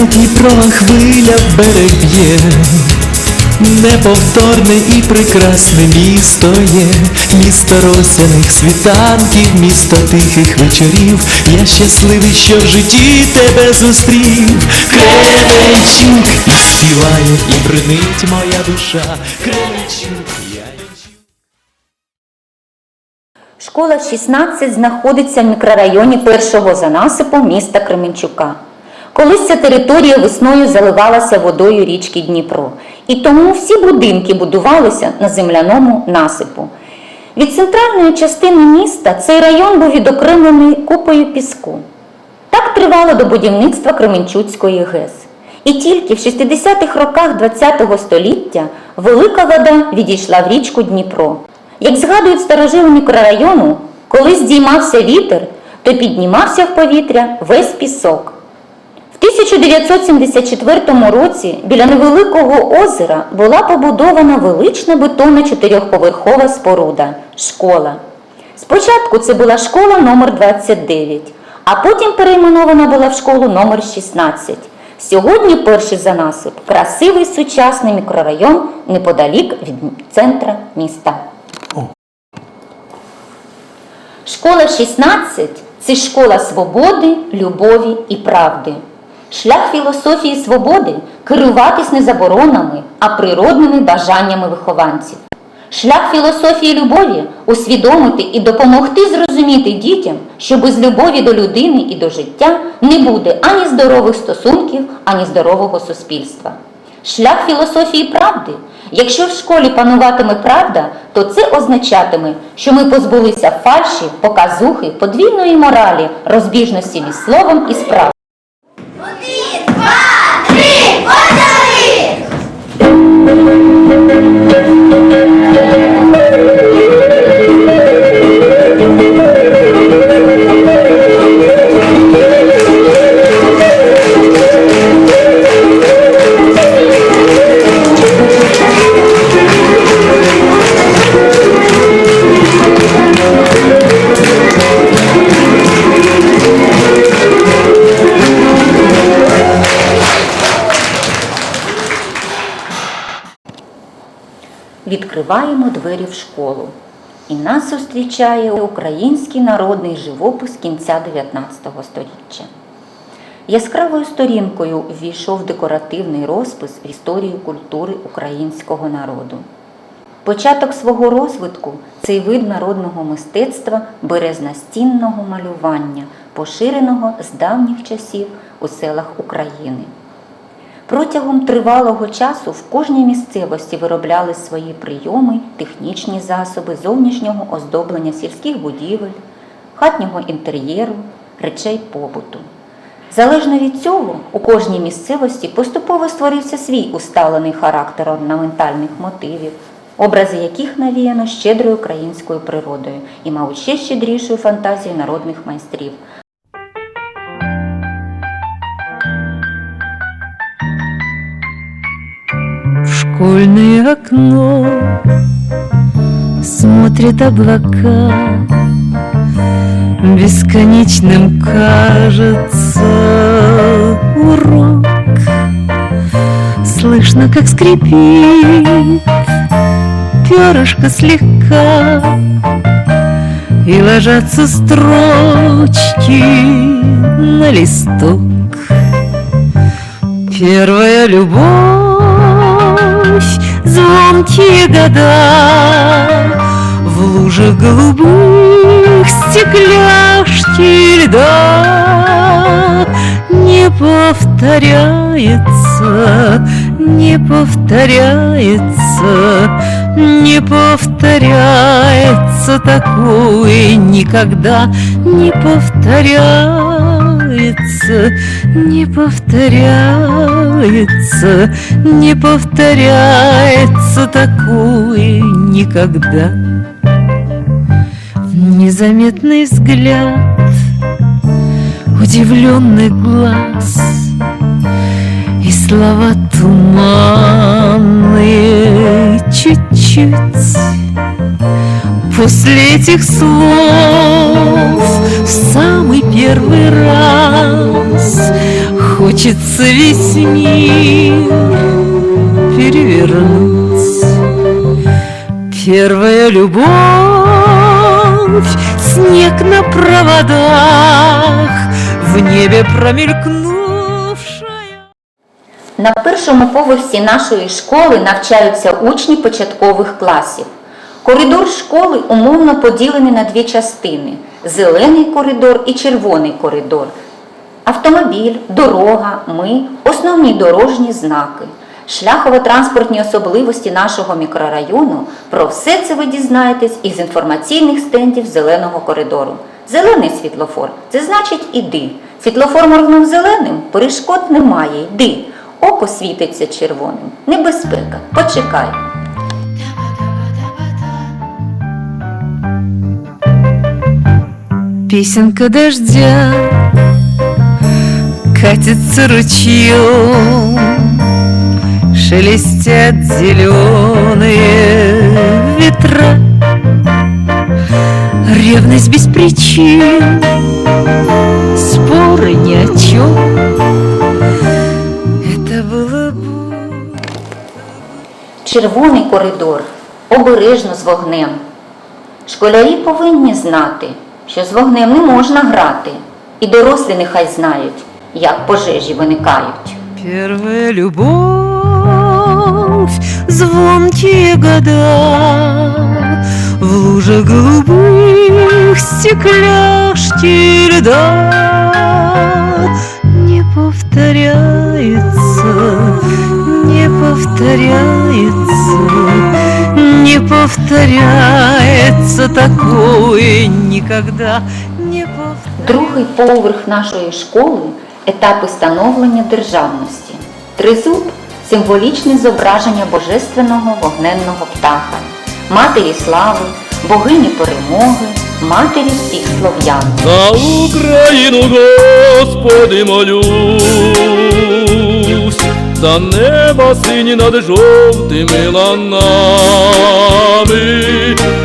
Дніпро хвиля в берег б'є, неповторне і прекрасне місто є, місто росяних світанків, місто тихих вечорів. Я щасливий, що в житті тебе зустрів. Кременчук і співає, і бринить моя душа. Кременчук, я лечу. Школа 16 знаходиться в мікрорайоні першого за насипом міста Кременчука. Колись ця територія весною заливалася водою річки Дніпро, і тому всі будинки будувалися на земляному насипу. Від центральної частини міста цей район був відокремлений купою піску. Так тривало до будівництва Кременчуцької ГЕС. І тільки в 60-х роках ХХ століття велика вода відійшла в річку Дніпро. Як згадують старожили мікрорайону, коли здіймався вітер, то піднімався в повітря весь пісок. В 1974 році біля невеликого озера була побудована велична бетонна чотирьохповерхова споруда школа. Спочатку це була школа номер 29, а потім перейменована була в школу номер 16. Сьогодні перший за насип красивий сучасний мікрорайон неподалік від центра міста. Школа 16 це школа свободи, любові і правди. Шлях філософії свободи керуватись не заборонами, а природними бажаннями вихованців. Шлях філософії любові усвідомити і допомогти зрозуміти дітям, що без любові до людини і до життя не буде ані здорових стосунків, ані здорового суспільства. Шлях філософії правди. Якщо в школі пануватиме правда, то це означатиме, що ми позбулися фальші, показухи, подвійної моралі, розбіжності між словом і справою. Відкриваємо двері в школу. І нас зустрічає український народний живопис кінця 19 століття. Яскравою сторінкою ввійшов декоративний розпис в історію культури українського народу. Початок свого розвитку цей вид народного мистецтва бере з настінного малювання, поширеного з давніх часів у селах України. Протягом тривалого часу в кожній місцевості виробляли свої прийоми, технічні засоби зовнішнього оздоблення сільських будівель, хатнього інтер'єру, речей побуту. Залежно від цього, у кожній місцевості поступово створився свій усталений характер орнаментальних мотивів, образи яких навіяно щедрою українською природою і, мабуть, ще щедрішою фантазією народних майстрів. Школьное окно смотрят облака, Бесконечным кажется урок. Слышно, как скрипит перышко слегка, И ложатся строчки на листок. Первая любовь, звонкие года В лужах голубых стекляшки льда Не повторяется, не повторяется Не повторяется такое никогда Не повторяется повторяется, не повторяется, не повторяется такое никогда. Незаметный взгляд, удивленный глаз и слова туманные чуть-чуть После этих слов в самый первый раз Хочется весь мир перевернуть Первая любовь, снег на проводах В небе промелькнувшая На першому поверсі нашої школи навчаються учні початкових класів. Коридор школи умовно поділений на дві частини: зелений коридор і червоний коридор. Автомобіль, дорога, ми основні дорожні знаки. Шляхово-транспортні особливості нашого мікрорайону. Про все це ви дізнаєтесь із інформаційних стендів зеленого коридору. Зелений світлофор це значить іди. Світлофор моргнув зеленим, перешкод немає, йди. Око світиться червоним. Небезпека. Почекай. Песенка дождя Катится ручьем Шелестят зеленые ветра Ревность без причин Споры ни о чем Это было бы Червоний коридор. Обережно з вогнем. Школярі повинні знати, що з вогнем не можна грати. І дорослі нехай знають, як пожежі виникають. Первая любовь, звонкие года В лужах голубых стекляшки льда Не повторяется, не повторяется Не повторяется такое никогда Не повторяется Другий поверх нашої школи етапи становлення державності. Тризуб символічне зображення божественного вогненного птаха, матері слави, богині перемоги, матері всіх слов'ян. За Україну, Господи, молюсь, за небо сині над жовтими ланами,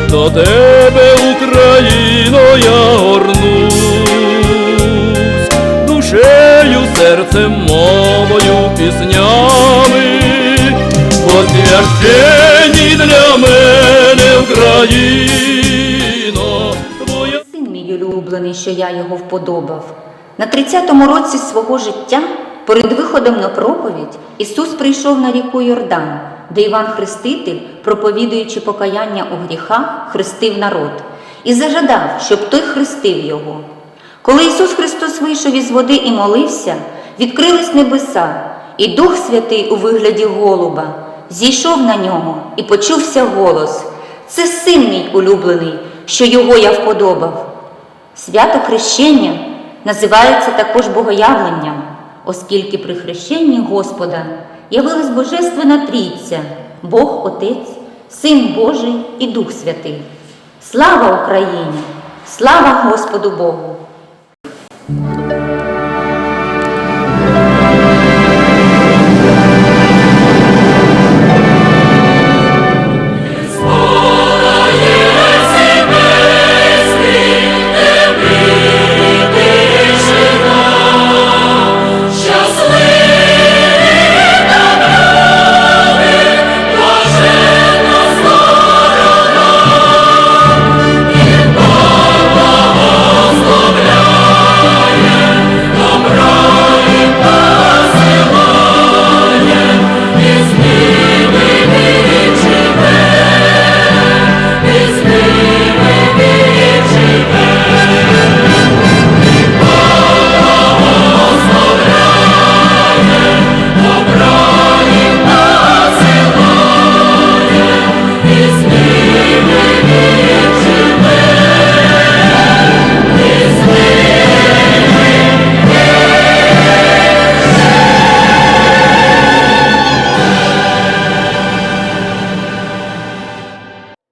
до тебе, Україно, я горнусь, душею, серцем, мовою, піснями, бо священні для мене Україно, твоя. Син мій улюблений, що я його вподобав. На 30-му році свого життя, перед виходом на проповідь, Ісус прийшов на ріку Йордан, де Іван Хреститель, проповідуючи покаяння у гріхах, хрестив народ і зажадав, щоб той хрестив його. Коли Ісус Христос вийшов із води і молився, відкрились небеса, і Дух Святий у вигляді голуба зійшов на нього і почувся голос: Це син мій улюблений, що його я вподобав. Свято хрещення називається також богоявленням, оскільки при хрещенні Господа явилась Божественна Трійця, Бог Отець, Син Божий і Дух Святий. Слава Україні! Слава Господу Богу!